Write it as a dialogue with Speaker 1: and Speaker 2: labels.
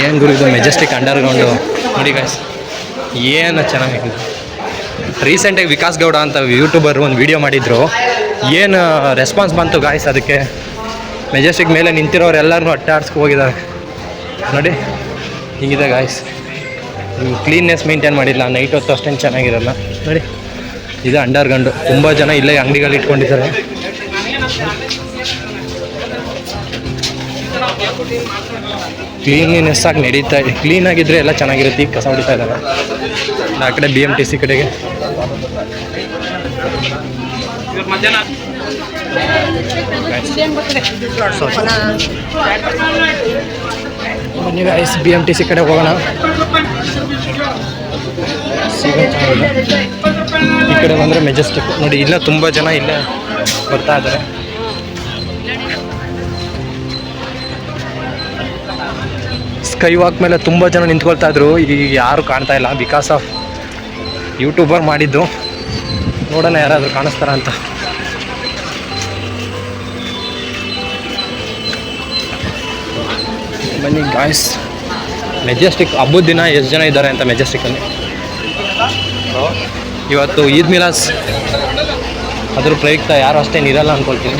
Speaker 1: ಏನು ಗುರು ಇದು ಮೆಜೆಸ್ಟಿಕ್ ಅಂಡರ್ಗ್ರೌಂಡು ನೋಡಿ ಗಾಯ್ಸ್ ಏನು ಚೆನ್ನಾಗಿದೆ ರೀಸೆಂಟಾಗಿ ವಿಕಾಸ್ ಗೌಡ ಅಂತ ಯೂಟ್ಯೂಬರ್ ಒಂದು ವೀಡಿಯೋ ಮಾಡಿದ್ರು. ಏನು ರೆಸ್ಪಾನ್ಸ್ ಬಂತು ಗಾಯ್ಸ್ ಅದಕ್ಕೆ? ಮೆಜೆಸ್ಟಿಕ್ ಮೇಲೆ ನಿಂತಿರೋರು ಎಲ್ಲರೂ ಅಟ್ಟಾಡ್ಸ್ಕೊ ಹೋಗಿದ್ದಾರೆ. ನೋಡಿ, ಹಿಂಗಿದೆ ಗಾಯ್ಸ್ ಕ್ಲೀನ್ನೆಸ್ ಮೇಂಟೈನ್ ಮಾಡಿಲ್ಲ ನೈಟ್ ಹೊತ್ತು ಅಷ್ಟೇನು ಚೆನ್ನಾಗಿರಲ್ಲ. ನೋಡಿ, ಇದು ಅಂಡರ್ಗ್ರೌಂಡು ತುಂಬ ಜನ ಇಲ್ಲೇ ಅಂಗಡಿಗಳು ಇಟ್ಕೊಂಡಿದ್ದಾರೆ ಕ್ಲೀನ್ಲಿನೆಸ್ ಆಗಿ ನಡೀತಾ ಇದೆ. ಕ್ಲೀನಾಗಿದ್ದರೆ ಎಲ್ಲ ಚೆನ್ನಾಗಿರುತ್ತೆ. ಈಗ ಕಸ ಹೊಡಿತಾ ಇದ್ದಾರೆ. ಆ ಕಡೆ ಬಿ ಎಂ ಟಿ ಸಿ ಕಡೆಗೆ. ಐಸ್ ಬಿ ಎಂ ಟಿ ಸಿ ಕಡೆ ಹೋಗೋಣ. ಈ ಕಡೆ ಬಂದರೆ ಮೆಜೆಸ್ಟಿಕ್ ನೋಡಿ ಇಲ್ಲ ತುಂಬ ಜನ ಇಲ್ಲೇ ಬರ್ತಾ ಇದ್ದಾರೆ. ಸ್ಕೈ ವಾಕ್ ಮೇಲೆ ತುಂಬ ಜನ ನಿಂತ್ಕೊಳ್ತಾ ಇದ್ರು. ಈಗ ಯಾರು ಕಾಣ್ತಾ ಇಲ್ಲ. ಬಿಕಾಸ್ ಆಫ್ ಯೂಟ್ಯೂಬರ್ ಮಾಡಿದ್ದು. ನೋಡೋಣ ಯಾರಾದರೂ ಕಾಣಿಸ್ತಾರ ಅಂತ. ಬನ್ನಿ ಗಾಯ್ಸ್ ಮೆಜೆಸ್ಟಿಕ್ ಹಬ್ಬದ ದಿನ ಎಷ್ಟು ಜನ ಇದ್ದಾರೆ ಅಂತ ಮೆಜೆಸ್ಟಿಕಲ್ಲಿ ಇವತ್ತು ಈದ್ ಮಿಲಾಸ್ ಅದ್ರ ಪ್ರಯುಕ್ತ ಯಾರು ಅಷ್ಟೇನಿರಲ್ಲ ಅಂದ್ಕೊಳ್ತೀನಿ